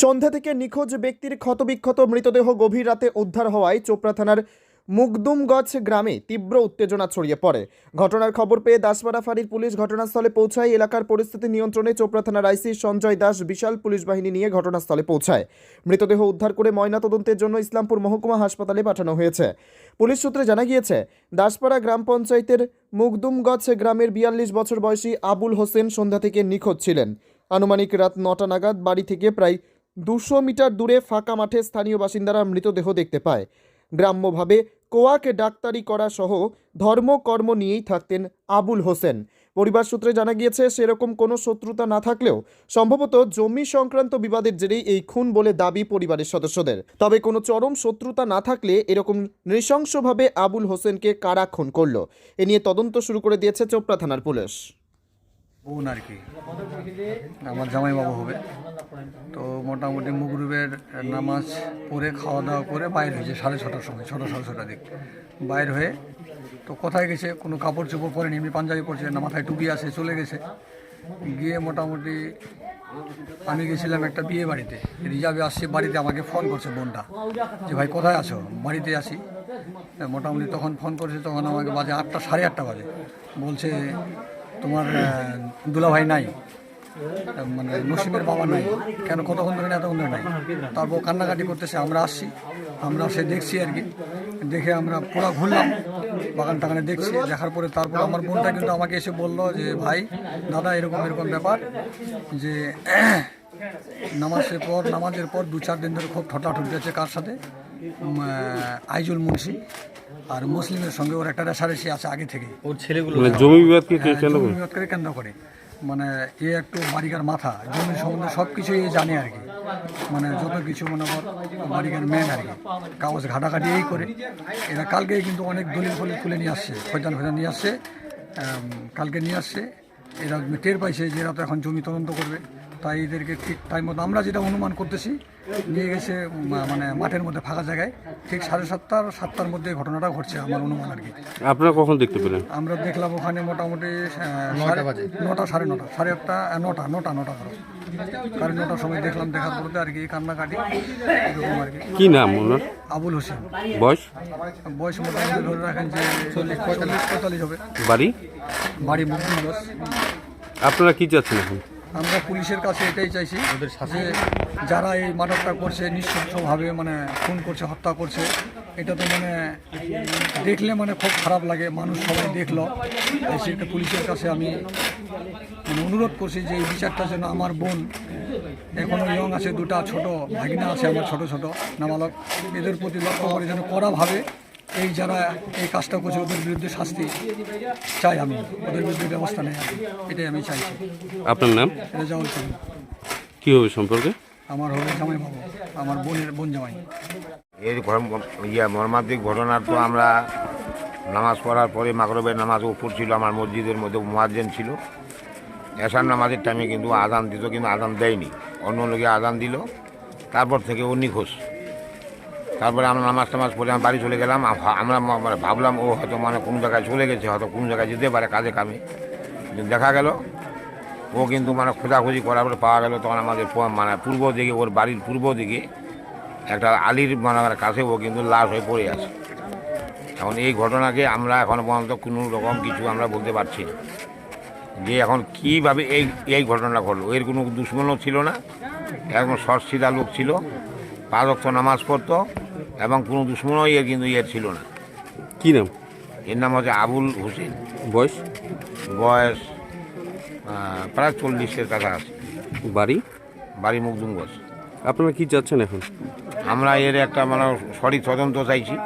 সন্ধ্যা থেকে নিখোঁজ ব্যক্তির ক্ষতবিক্ষত মৃতদেহ গভীর রাতে উদ্ধার হওয়ায় চোপড়া থানার মুগদুমগছ গ্রামে তীব্র উত্তেজনা ছড়িয়ে পড়ে। ঘটনার খবর পেয়ে দাসপাড়া ফাঁড়ির পুলিশ ঘটনাস্থলে পৌঁছায়। এলাকার পরিস্থিতি নিয়ন্ত্রণে চোপড়া থানার আইসি সঞ্জয় দাস বিশাল পুলিশ বাহিনী নিয়ে ঘটনাস্থলে পৌঁছায়। মৃতদেহ উদ্ধার করে ময়নাতদন্তের জন্য ইসলামপুর মহকুমা হাসপাতালে পাঠানো হয়েছে। পুলিশ সূত্রে জানা গিয়েছে, দাসপাড়া গ্রাম পঞ্চায়েতের মুগদুমগছ গ্রামের বিয়াল্লিশ বছর বয়সী আবুল হোসেন সন্ধ্যা থেকে নিখোঁজ ছিলেন। আনুমানিক রাত নটা নাগাদ বাড়ি থেকে প্রায় দুশো মিটার দূরে ফাঁকা মাঠে স্থানীয় বাসিন্দারা মৃতদেহ দেখতে পায়। গ্রাম্যভাবে কোয়াকে ডাক্তারি করা সহ ধর্মকর্ম নিয়েই থাকতেন আবুল হোসেন। পরিবার সূত্রে জানা গিয়েছে, সেরকম কোনো শত্রুতা না থাকলেও সম্ভবত জমি সংক্রান্ত বিবাদের জেরেই এই খুন বলে দাবি পরিবারের সদস্যদের। তবে কোনো চরম শত্রুতা না থাকলে এরকম নৃশংসভাবে আবুল হোসেনকে কারা খুন করল। এ নিয়ে তদন্ত শুরু করে দিয়েছে চোপড়া থানার পুলিশ। বোন আর কি। আমার জামাইবাবু হবে। তো মোটামুটি মুগরুবের নামাজ পড়ে খাওয়া দাওয়া করে বাইর হয়েছে সাড়ে ছটার সময়, ছটা, সাড়ে ছটার দিক। বাইর হয়ে তো কোথায় গেছে, কোনো কাপড় চোপড় পরেনি, এমনি পাঞ্জাবি পরছে, না মাথায় টুপি আছে, চলে গেছে। গিয়ে মোটামুটি আমি গেছিলাম একটা বিয়ে বাড়িতে। রিজার্ভে আসছি বাড়িতে, আমাকে ফোন করছে বোনটা যে, ভাই, কোথায় আছো? বাড়িতে আসি মোটামুটি তখন ফোন করেছে, তখন আমাকে বাজে আটটা, সাড়ে আটটা বাজে। বলছে তোমার দুলা দুলাভাই নাই মানে নসিমের বাবা নাই। কেন কতক্ষণ ধরে এতক্ষণ ধরে নাই। তারপর কান্নাকাটি করতেছে, আমরা আসছি, আমরা সে দেখছি আর কি। দেখে আমরা পুরো ঘুরলাম, বাগান টাগানে দেখছি। দেখার পরে তারপর আমার বোনটা কিন্তু আমাকে এসে বলল যে, ভাই, দাদা, এরকম এরকম ব্যাপার যে নামাজের পর নামাজের পর দু চার দিন ধরে খুব ঠটাঠুটি আছে কার সাথে? আইজুল মুন্সি। আর মুসলিমের সঙ্গে ওর একটা রেশারেশি আছে আগে থেকে। ওর ছেলেগুলো মানে জমি বিবাদকে হ্যাঁ, জমি বিবাদকে কেন্দ্র করে। মানে এ একটু বাড়িকার মাথা জমি সম্বন্ধে সব কিছুই এ জানে আর কি। মানে যত কিছু মনে কর বাড়িকার মেন আর কি। কাগজ ঘাটাঘাটি এই করে। এরা কালকে কিন্তু অনেক দলিল ফলিল তুলে নিয়ে আসছে ফয়জান ফয়জান নিয়ে আসছে কালকে নিয়ে আসছে। এরা টের পাইছে যে এরা তো এখন জমি তদন্ত করবে। তাই এদেরকে ঠিক টাইম মতো আমরা যেটা অনুমান করতেছি নিয়ে গেছে মানে মাঠের মধ্যে ফাঁকা জায়গায়। ঠিক সাড়ে সাতটার সাতটার মধ্যে ঘটনাটা ঘটছে আমার অনুমান আর কি। আপনারা কখন দেখতে পেলেন? আমরা দেখলাম ওখানে মোটামুটি নটা সাড়ে নটা সাড়ে আটটা নটা নটা নটা ধরো। সাড়ে নটার সময় দেখলাম দেখার পরে আর কি কান্নাকাটি এরকম আর কি। কি নাম ওনার? আবুল হোসেন। বয়স? বয়স মোটামুটি ধরে রাখেন যে চল্লিশ পঁয়তাল্লিশ। পঁয়তাল্লিশ হবে। বাড়ি? বাড়ি মুক্তিগঞ্জ আপনারা কি চাচ্ছেন এখন? আমরা পুলিশের কাছে এটাই চাইছি যে যারা এই মার্ডারটা করছে নিঃশংসভাবে মানে খুন করছে হত্যা করছে এটা তো মানে দেখলে মানে খুব খারাপ লাগে মানুষ সবাই দেখল। সেটা পুলিশের কাছে আমি মানে অনুরোধ করছি যে এই বিচারটা যেন আমার বোন এখনও ইয়ং আছে দুটা ছোট ভাগিনা আছে আমার ছোট ছোট নাবালক এদের প্রতি লক্ষ্য করে যেন কড়াভাবে এই যারা এই কাজটা করছে ওদের বিরুদ্ধে শাস্তি চাই আমি। ওদের বিরুদ্ধে ব্যবস্থা নেই। এটাই আমি চাইছি। আপনার নাম? রেজাউল করিম কি হবে সম্পর্কে? আমার হবে জামাই বাবু। আমার বোনের বোন জামাই। এর ঘর- ইয়ে মর্মান্তিক ঘটনার তো আমরা নামাজ পড়ার পরে মাগরবের নামাজ উপর ছিল আমার মসজিদের মধ্যে মোয়াজ্জেন ছিল। এসার নামাজের টাইমে কিন্তু আদান দিত কিন্তু আদান দেয়নি। অন্য লোকে আদান দিল। তারপর থেকে ও নিখোঁজ। তারপরে আমরা নামাজ টামাজ পড়ে আমরা বাড়ি চলে গেলাম আমরা মানে ভাবলাম, ও হয়তো মানে কোনো জায়গায় চলে গেছে, হয়তো কোনো জায়গায় যেতে পারে কাজে কামে। দেখা গেল, ও কিন্তু মানে খোঁজাখুঁজি করার পরে পাওয়া গেল তখন আমাদের মানে পূর্ব দিকে, ওর বাড়ির পূর্ব দিকে একটা আলির মানে কাছে ও কিন্তু লাশ হয়ে পড়ে আছে। এখন এই ঘটনাকে আমরা এখন পর্যন্ত কোনো রকম কিছু আমরা বলতে পারছি না। যে এখন কীভাবে এই এই ঘটনাটা ঘটলো, এর কোনো দুশ্মনও ছিল না একদম সৎসিধা লোক ছিল। পাঁচক্ত নামাজ পড়তো এবং কোনো দুশ্মনও এর কিন্তু এর ছিল না। কি নাম? এর নাম হচ্ছে আবুল হোসেন। বয়স? বয়স প্রায় চল্লিশের আছে বাড়ি? বাড়ি মুখদুমগজ আপনারা কি চাচ্ছেন এখন? আমরা এর একটা মানে সঠিক তদন্ত চাইছি।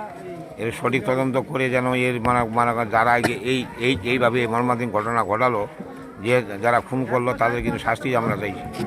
এর সঠিক তদন্ত করে যেন এর মানে মানে যারা এই- এই এই এইভাবে মর্মান্তিক ঘটনা ঘটালো যে যারা খুন করল তাদের কিন্তু শাস্তি আমরা চাইছি।